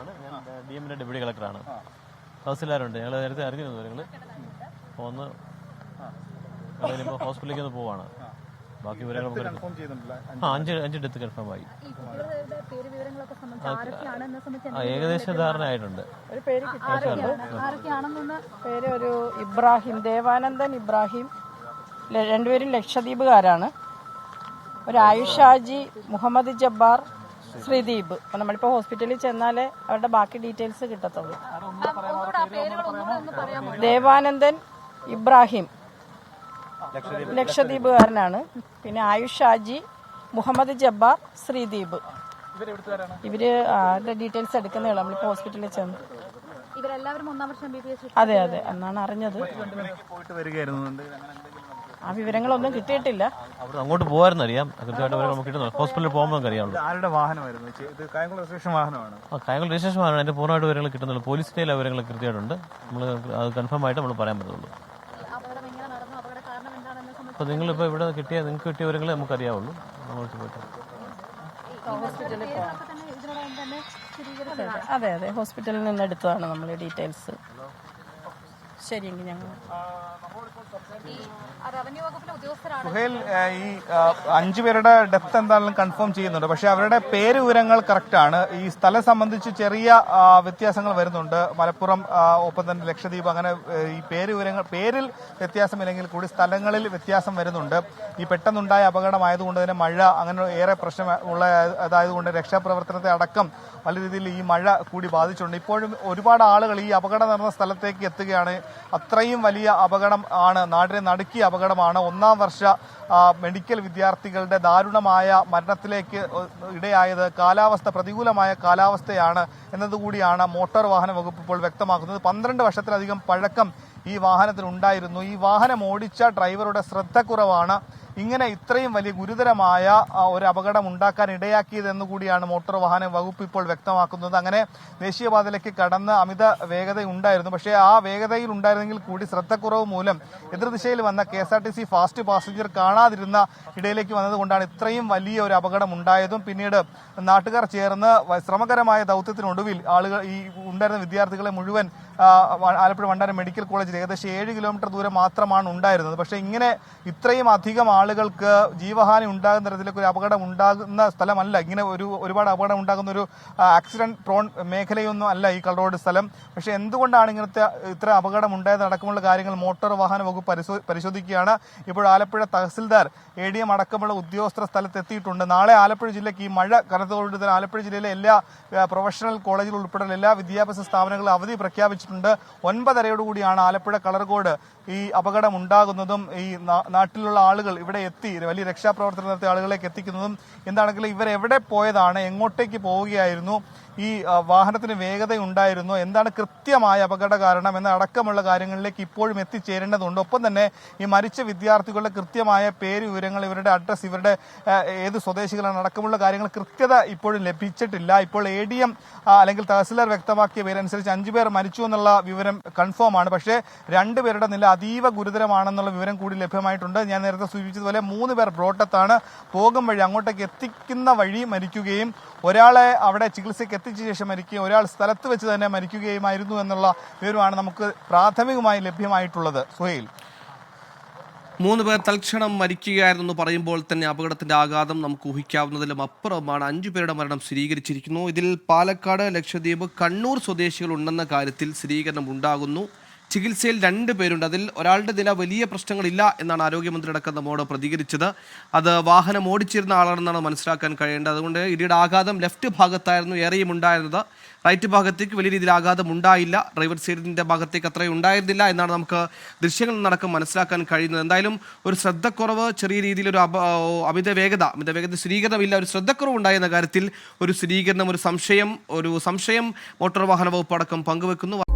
ആണ് ഞാൻ ഡി എമ്മിന്റെ ഡെപ്യൂട്ടി കളക്ടറാണ്. തഹസിൽദാരുണ്ട്. ഞങ്ങൾ നേരത്തെ അറിഞ്ഞിരുന്നു നിങ്ങൾ ഒന്ന് ഹോസ്പിറ്റലിലേക്ക് ഒന്ന് പോവാണ്. ബാക്കി വിവരങ്ങൾ. ആ അഞ്ച് അഞ്ച് ഡെത്ത് കൺഫേം ആയി. ഏകദേശം ധാരണ ആയിട്ടുണ്ട് ഒരു പേര് കിട്ടി ആരൊക്കെയാണ്? ആരൊക്കെയാണെന്നൊന്ന് പേര് ഒരു ഇബ്രാഹിം ദേവാനന്ദൻ ഇബ്രാഹിം. രണ്ടുപേരും ലക്ഷദ്വീപുകാരാണ്. ഒരു ആയിഷാജി മുഹമ്മദ് ജബ്ബാർ ശ്രീദീപ്. അപ്പൊ നമ്മളിപ്പോ ഹോസ്പിറ്റലിൽ ചെന്നാലേ അവരുടെ ബാക്കി ഡീറ്റെയിൽസ് കിട്ടത്തുള്ളൂ. ദേവാനന്ദൻ ഇബ്രാഹിം. ലക്ഷദ്വീപുകാരനാണ്. പിന്നെ ആയുഷ് ഷാജി മുഹമ്മദ് ജബ്ബാർ ശ്രീദീപ്. ഇവർ അവരുടെ ഡീറ്റെയിൽസ് എടുക്കുന്നേ ഉള്ളൂ നമ്മളിപ്പോൾ ഹോസ്പിറ്റലിൽ ചെന്ന്. അതെ അതെ. എന്നാണ് അറിഞ്ഞത്. ആ വിവരങ്ങളൊന്നും കിട്ടിയിട്ടില്ല. അവിടെ അങ്ങോട്ട് പോകാമെന്ന് അറിയാം. കൃത്യമായിട്ട് വിവരം നമുക്ക് കിട്ടുന്നു ഹോസ്പിറ്റലിൽ പോകുമ്പോൾ നമുക്ക് അറിയാവുള്ളൂ ആരുടെ വാഹനമായിരുന്നു? ഇത് കായംകുളം രജിസ്ട്രേഷൻ വാഹനമാണ്? ആ കായംകുളം രജിസ്ട്രേഷൻ ആണ് അതിന്റെ പൂർണമായിട്ട് വിവരങ്ങൾ കിട്ടുന്നുള്ളൂ. പോലീസിന്റെ വിവരങ്ങൾ കൃത്യമായിട്ടുണ്ട്. നമ്മൾ അത് കൺഫേം ആയിട്ട് നമ്മൾ പറയാൻ പറ്റുള്ളൂ. അപ്പൊ എങ്ങനെ നടന്നു അപകട കാരണം എന്താണെന്ന് സംബന്ധിച്ച് അപ്പോൾ നിങ്ങളിപ്പോൾ ഇവിടെ കിട്ടിയ നിങ്ങൾക്ക് കിട്ടിയ വിവരങ്ങൾ നമുക്ക് അറിയാവുള്ളൂ. പോയിട്ട് അതെ അതെ. ഹോസ്പിറ്റലിൽ നിന്ന് എടുത്തതാണ് നമ്മൾ ഡീറ്റെയിൽസ്. ശരിയെങ്കിൽ ഞങ്ങൾ. സുഹേൽ ഈ അഞ്ചുപേരുടെ ഡെപ്ത് പേരുടെ ഡെത്ത് എന്താണെങ്കിലും കൺഫേം ചെയ്യുന്നുണ്ട്. പക്ഷെ അവരുടെ പേര് വിവരങ്ങൾ കറക്റ്റ് ആണ്. ഈ സ്ഥലം സംബന്ധിച്ച് ചെറിയ വ്യത്യാസങ്ങൾ വരുന്നുണ്ട്. മലപ്പുറം ഒപ്പം തന്നെ ലക്ഷദ്വീപ് അങ്ങനെ ഈ പേര് വിവരങ്ങൾ പേരിൽ വ്യത്യാസമില്ലെങ്കിൽ കൂടി സ്ഥലങ്ങളിൽ വ്യത്യാസം വരുന്നുണ്ട്. ഈ പെട്ടെന്നുണ്ടായ അപകടമായതുകൊണ്ട് തന്നെ മഴ അങ്ങനെ ഏറെ പ്രശ്നം ഉള്ള അതായതുകൊണ്ട് രക്ഷാപ്രവർത്തനത്തെ അടക്കം പല രീതിയിൽ ഈ മഴ കൂടി ബാധിച്ചിട്ടുണ്ട്. ഇപ്പോഴും ഒരുപാട് ആളുകൾ ഈ അപകടം നടന്ന സ്ഥലത്തേക്ക് എത്തുകയാണ്. അത്രയും വലിയ അപകടം ആണ് നാടിനെ നടുക്കിയ അപകടമാണ്. ഒന്നാം വർഷ മെഡിക്കൽ വിദ്യാർത്ഥികളുടെ ദാരുണമായ മരണത്തിലേക്ക് ഇടയായത് കാലാവസ്ഥ പ്രതികൂലമായ കാലാവസ്ഥയാണ് എന്നതുകൂടിയാണ് മോട്ടോർ വാഹന വകുപ്പ് ഇപ്പോൾ വ്യക്തമാക്കുന്നത്. പന്ത്രണ്ട് വർഷത്തിലധികം പഴക്കം ഈ വാഹനത്തിനുണ്ടായിരുന്നു ഈ വാഹനം ഓടിച്ച ഡ്രൈവറുടെ ശ്രദ്ധക്കുറവാണ്. ഇങ്ങനെ ഇത്രയും വലിയ ഗുരുതരമായ ഒരു അപകടം ഉണ്ടാക്കാൻ ഇടയാക്കിയതെന്ന് കൂടിയാണ് മോട്ടോർ വാഹന വകുപ്പ് ഇപ്പോൾ വ്യക്തമാക്കുന്നത്. അങ്ങനെ ദേശീയപാതയിലേക്ക് കടന്ന് അമിത വേഗത ഉണ്ടായിരുന്നു. പക്ഷേ ആ വേഗതയിൽ ഉണ്ടായിരുന്നെങ്കിൽ കൂടി ശ്രദ്ധക്കുറവ് മൂലം എതിർദിശയിൽ വന്ന K S R T C fast passenger കാണാതിരുന്ന ഇടയിലേക്ക് വന്നതുകൊണ്ടാണ് ഇത്രയും വലിയ ഒരു അപകടം ഉണ്ടായതും. പിന്നീട് നാട്ടുകാർ ചേർന്ന് ശ്രമകരമായ ദൗത്യത്തിനൊടുവിൽ ആളുകൾ ഈ ഉണ്ടായിരുന്ന വിദ്യാർത്ഥികളെ മുഴുവൻ ആലപ്പുഴ വണ്ടാനം മെഡിക്കൽ കോളേജിൽ ഏകദേശം ഏഴ് കിലോമീറ്റർ ദൂരം മാത്രമാണ് ഉണ്ടായിരുന്നത്. പക്ഷേ ഇങ്ങനെ ഇത്രയും അധികം ആളുകൾക്ക് ജീവഹാനി ഉണ്ടാകുന്ന തരത്തിലേക്ക് ഒരു അപകടം ഉണ്ടാകുന്ന സ്ഥലമല്ല. ഇങ്ങനെ ഒരു ഒരുപാട് അപകടം ഉണ്ടാകുന്ന ഒരു ആക്സിഡന്റ് പ്രോൺ മേഖലയൊന്നും അല്ല ഈ കളറോഡ് സ്ഥലം. പക്ഷേ എന്തുകൊണ്ടാണ് ഇങ്ങനത്തെ ഇത്ര അപകടം ഉണ്ടായത്? അടക്കമുള്ള കാര്യങ്ങൾ മോട്ടോർ വാഹന വകുപ്പ് പരിശോ- പരിശോധിക്കുകയാണ്. ഇപ്പോൾ Alappuzha tahsildar A D M അടക്കമുള്ള ഉദ്യോഗസ്ഥർ സ്ഥലത്തെത്തിയിട്ടുണ്ട്. നാളെ ആലപ്പുഴ ജില്ലയ്ക്ക് ഈ മഴ കനത്തോട് തന്നെ ആലപ്പുഴ ജില്ലയിലെ എല്ലാ പ്രൊഫഷണൽ കോളേജുകൾ ഉൾപ്പെടെ എല്ലാ വിദ്യാഭ്യാസ സ്ഥാപനങ്ങളും അവധി പ്രഖ്യാപിച്ചിട്ടുണ്ട്. ഒൻപതരയോടുകൂടിയാണ് ആലപ്പുഴ കളർകോട് ഈ അപകടം ഉണ്ടാകുന്നതും ഈ നാട്ടിലുള്ള ആളുകൾ ഇവിടെ എത്തി? വലിയ രക്ഷാപ്രവർത്തനം നടത്തിയ ആളുകളേക്ക് എത്തിക്കുന്നതും എന്താണെങ്കിലും ഇവർ എവിടെ പോയതാണ്? എങ്ങോട്ടേക്ക് പോവുകയായിരുന്നു? ഈ വാഹനത്തിന് വേഗത ഉണ്ടായിരുന്നു എന്താണ് കൃത്യമായ അപകട കാരണം എന്ന അടക്കമുള്ള കാര്യങ്ങളിലേക്ക് ഇപ്പോഴും എത്തിച്ചേരേണ്ടതുണ്ട്. ഒപ്പം തന്നെ ഈ മരിച്ച വിദ്യാർത്ഥികളുടെ കൃത്യമായ പേര് വിവരങ്ങൾ ഇവരുടെ അഡ്രസ്സ് ഇവരുടെ ഏത് സ്വദേശികളാണ് അടക്കമുള്ള കാര്യങ്ങൾ കൃത്യത ഇപ്പോഴും ലഭിച്ചിട്ടില്ല. ഇപ്പോൾ എ ഡി എം അല്ലെങ്കിൽ തഹസിൽദാർ വ്യക്തമാക്കിയ പേരനുസരിച്ച് അഞ്ചു പേർ മരിച്ചു എന്നുള്ള വിവരം കൺഫേം ആണ്. പക്ഷേ രണ്ടുപേരുടെ നില അതീവ ഗുരുതരമാണെന്നുള്ള വിവരം കൂടി ലഭ്യമായിട്ടുണ്ട്. ഞാൻ നേരത്തെ സൂചിപ്പിച്ചതുപോലെ മൂന്ന് പേർ ബ്രോട്ടത്താണ് പോകും വഴി അങ്ങോട്ടേക്ക് എത്തിക്കുന്ന വഴി മരിക്കുകയും ഒരാളെ അവിടെ ചികിത്സയ്ക്ക് എത്തിച്ച ശേഷം മരിക്കുകയും ഒരാൾ സ്ഥലത്ത് വെച്ച് തന്നെ മരിക്കുകയുമായിരുന്നു എന്നുള്ള വിവരമാണ് നമുക്ക് പ്രാഥമികമായി ലഭ്യമായിട്ടുള്ളത്. സുഹൈൽ. മൂന്ന് പേർ തൽക്ഷണം മരിക്കുകയായിരുന്നു എന്ന് പറയുമ്പോൾ തന്നെ അപകടത്തിന്റെ ആഘാതം നമുക്ക് ഊഹിക്കാവുന്നതിലും അപ്പുറമാണ് അഞ്ചു പേരുടെ മരണം സ്ഥിരീകരിച്ചിരിക്കുന്നു. ഇതിൽ പാലക്കാട് ലക്ഷദ്വീപ് കണ്ണൂർ സ്വദേശികൾ ഉണ്ടെന്ന കാര്യത്തിൽ സ്ഥിരീകരണം ഉണ്ടാകുന്നു. ചികിത്സയിൽ രണ്ട് പേരുണ്ട്. അതിൽ ഒരാളുടെ നില വലിയ പ്രശ്നങ്ങളില്ല എന്നാണ് ആരോഗ്യമന്ത്രി അടക്കം നമ്മോട് പ്രതികരിച്ചത്. അത് വാഹനം ഓടിച്ചിരുന്ന ആളാണെന്നാണ് മനസ്സിലാക്കാൻ കഴിയേണ്ടത്. അതുകൊണ്ട് ഇടിയുടെ ആഘാതം ലെഫ്റ്റ് ഭാഗത്തായിരുന്നു ഏറെയും ഉണ്ടായിരുന്നത്. റൈറ്റ് ഭാഗത്തേക്ക് വലിയ രീതിയിൽ ആഘാതം ഉണ്ടായില്ല. ഡ്രൈവർ സൈഡിന്റെ ഭാഗത്തേക്ക് അത്രയും ഉണ്ടായിരുന്നില്ല എന്നാണ് നമുക്ക് ദൃശ്യങ്ങളിൽ നടക്കം മനസ്സിലാക്കാൻ കഴിയുന്നത്. എന്തായാലും ഒരു ശ്രദ്ധക്കുറവ് ചെറിയ രീതിയിൽ ഒരു അമിത വേഗത അമിത വേഗത സ്ഥിരീകരണമില്ല ഒരു ശ്രദ്ധക്കുറവ് ഉണ്ടായെന്ന കാര്യത്തിൽ ഒരു സ്ഥിരീകരണം ഒരു സംശയം ഒരു സംശയം മോട്ടോർ വാഹന വകുപ്പ് അടക്കം പങ്കുവെക്കുന്നു.